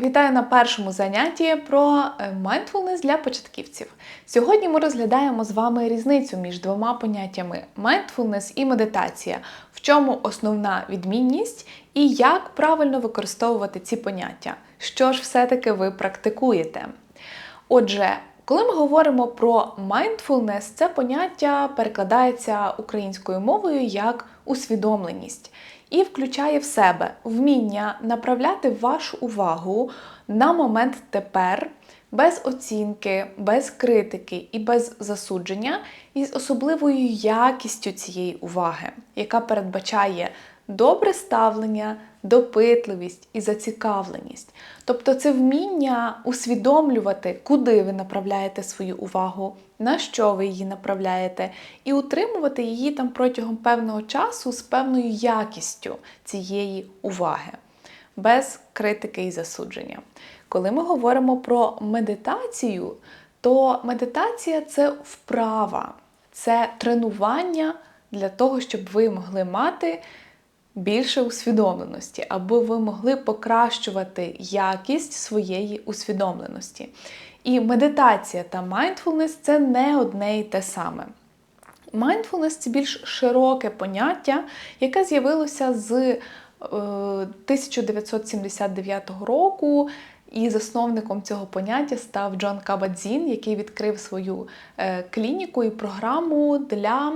Вітаю на першому занятті про е, mindfulness для початківців. Сьогодні ми розглядаємо з вами різницю між двома поняттями mindfulness і медитація, в чому основна відмінність і як правильно використовувати ці поняття. Що ж все-таки ви практикуєте? Отже, коли ми говоримо про mindfulness, це поняття перекладається українською мовою як усвідомленість і включає в себе вміння направляти вашу увагу на момент тепер, без оцінки, без критики і без засудження, і з особливою якістю цієї уваги, яка передбачає добре ставлення, допитливість і зацікавленість. Тобто це вміння усвідомлювати, куди ви направляєте свою увагу, на що ви її направляєте, і утримувати її там протягом певного часу з певною якістю цієї уваги, без критики і засудження. Коли ми говоримо про медитацію, то медитація це вправа, це тренування для того, щоб ви могли мати більше усвідомленості, аби ви могли покращувати якість своєї усвідомленості. І медитація та mindfulness – це не одне і те саме. Mindfulness – це більш широке поняття, яке з'явилося з 1979 е, року. І засновником цього поняття став Джон Кабадзін, який відкрив свою е, клініку і програму для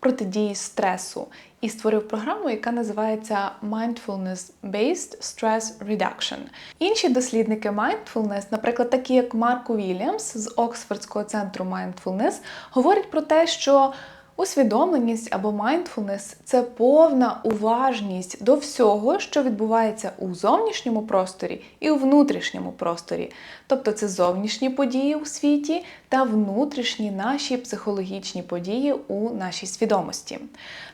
протидії стресу і створив програму, яка називається Mindfulness-Based Stress Reduction. Інші дослідники Mindfulness, наприклад, такі як Марк Вільямс з Оксфордського центру Mindfulness, говорять про те, що Усвідомленість або mindfulness – це повна уважність до всього, що відбувається у зовнішньому просторі і у внутрішньому просторі. Тобто це зовнішні події у світі та внутрішні наші психологічні події у нашій свідомості.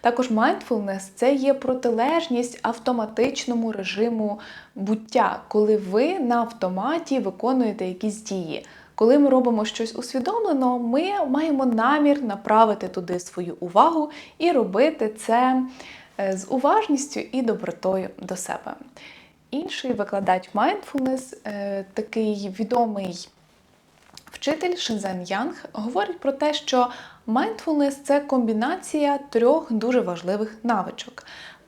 Також mindfulness – це є протилежність автоматичному режиму буття, коли ви на автоматі виконуєте якісь дії. Коли ми робимо щось усвідомлено, ми маємо намір направити туди свою увагу і робити це е, з уважністю і добротою до себе. Інший викладач mindfulness, е, такий відомий вчитель Шинзен Янг, говорить про те, що mindfulness – це комбінація трьох дуже важливих навичок.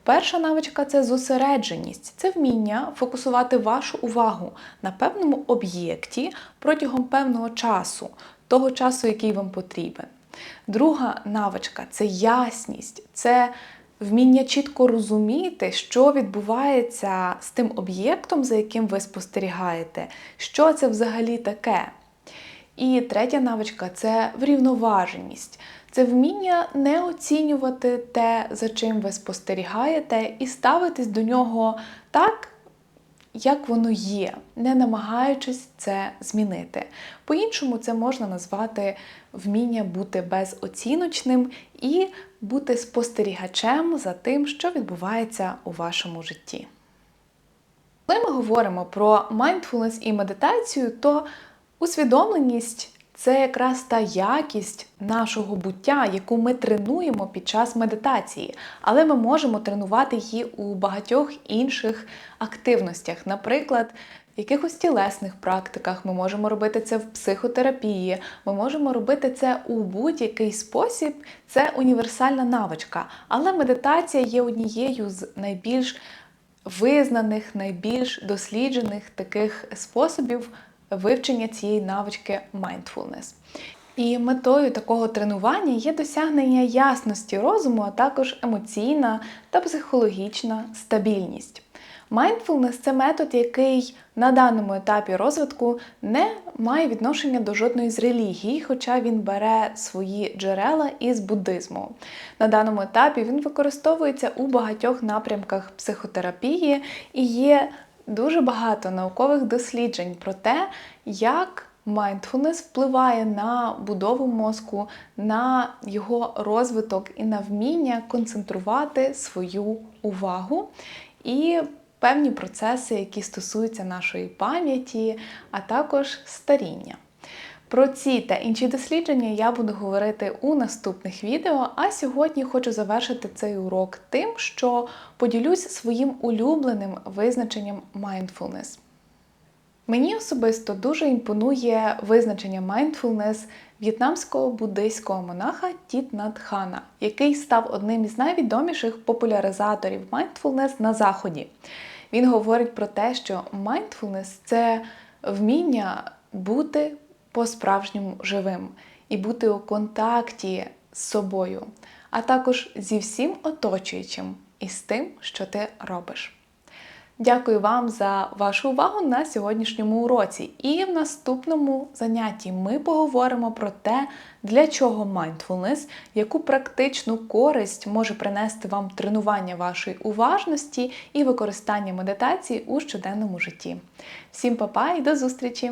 Перша навичка це зосередженість, це вміння фокусувати вашу увагу на певному об'єкті протягом певного часу, того часу, який вам потрібен. Друга навичка це ясність, це вміння чітко розуміти, що відбувається з тим об'єктом, за яким ви спостерігаєте, що це взагалі таке. І третя навичка це врівноваженість. Це вміння не оцінювати те, за чим ви спостерігаєте, і ставитись до нього так, як воно є, не намагаючись це змінити. По-іншому, це можна назвати вміння бути безоціночним і бути спостерігачем за тим, що відбувається у вашому житті. Коли ми говоримо про mindfulness і медитацію, то усвідомленість це якраз та якість нашого буття, яку ми тренуємо під час медитації, але ми можемо тренувати її у багатьох інших активностях, наприклад. В якихось тілесних практиках ми можемо робити це в психотерапії, ми можемо робити це у будь-який спосіб. Це універсальна навичка. Але медитація є однією з найбільш визнаних, найбільш досліджених таких способів вивчення цієї навички mindfulness. І метою такого тренування є досягнення ясності розуму, а також емоційна та психологічна стабільність. Mindfulness – це метод, який на даному етапі розвитку не має відношення до жодної з релігій, хоча він бере свої джерела із буддизму. На даному етапі він використовується у багатьох напрямках психотерапії і є дуже багато наукових досліджень про те, як Mindfulness впливає на будову мозку, на його розвиток і на вміння концентрувати свою увагу і певні процеси, які стосуються нашої пам'яті, а також старіння. Про ці та інші дослідження я буду говорити у наступних відео, а сьогодні хочу завершити цей урок тим, що поділюсь своїм улюбленим визначенням mindfulness. Мені особисто дуже імпонує визначення mindfulness в'єтнамського буддийського монаха Тіт Нат Хана, який став одним із найвідоміших популяризаторів mindfulness на заході. Він говорить про те, що mindfulness – це вміння бути по-справжньому живим і бути у контакті з собою, а також зі всім оточуючим і з тим, що ти робиш. Дякую вам за вашу увагу на сьогоднішньому уроці. І в наступному занятті ми поговоримо про те, для чого mindfulness, яку практичну користь може принести вам тренування вашої уважності і використання медитації у щоденному житті. Всім па-па і до зустрічі!